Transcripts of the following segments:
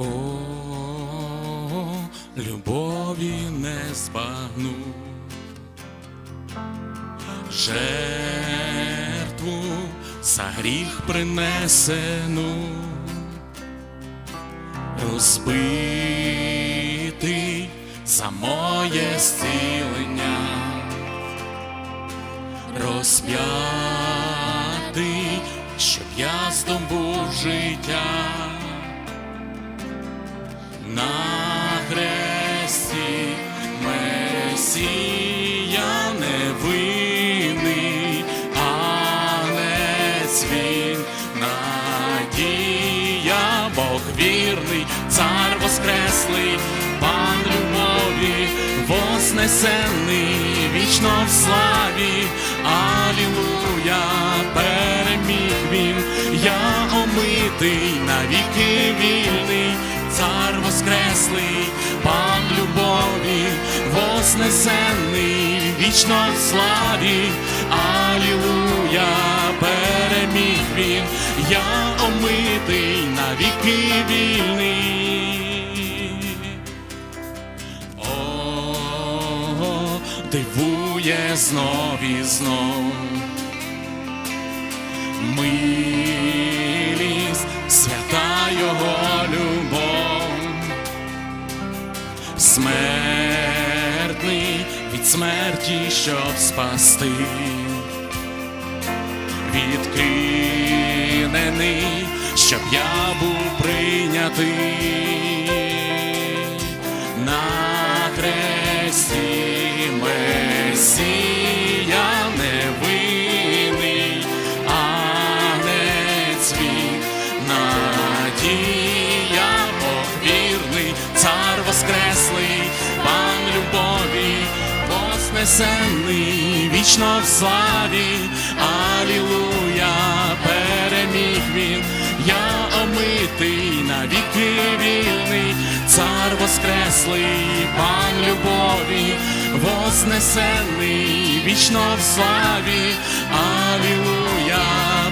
О, любові не збагну, жертву за гріх принесену, розбитий за моє зцілення, розп'ятий, щоб я здобув життя Месія невинний, Агнець він, надія, Бог вірний, цар воскреслий, пан любові, вознесений, вічно в славі, Алілуя, переміг він, я омитий, навіки вільний, цар воскреслий, пан любові, вознесений, вічно в славі, Алілуя, переміг він, я омитий, навіки вільний. О, дивує знов і знов. Милість, свята його любов, від смерті, щоб спасти, відкинений, щоб я був прийнятий. На хресті Месія невинний, Агнець він, надія, вознесений, вічно в славі, Алілуя, переміг він, я омитий, навіки вільний, цар воскреслий, пан любові, вознесений, вічно в славі, Алілуя,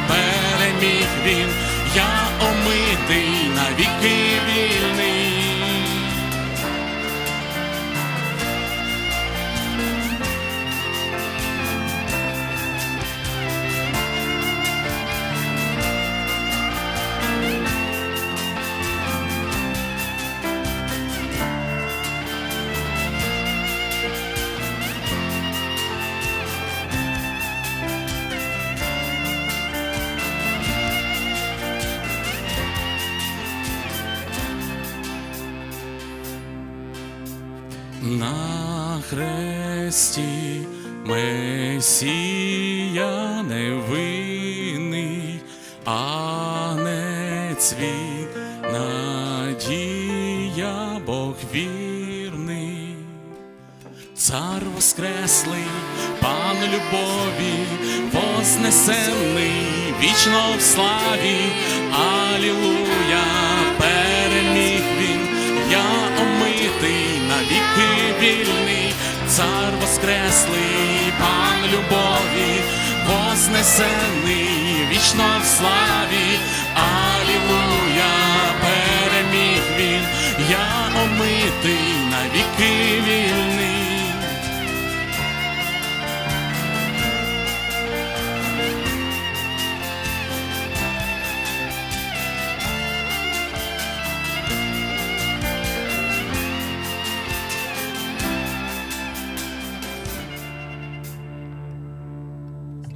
переміг він, я омитий, навіки На хресті Месія невинний, Агнець від надія, Бог вірний, цар воскреслий, пан любові, вознесений, вічно в славі, Алілуя, вільний, цар воскреслий, пан любові, вознесений, вічно в славі,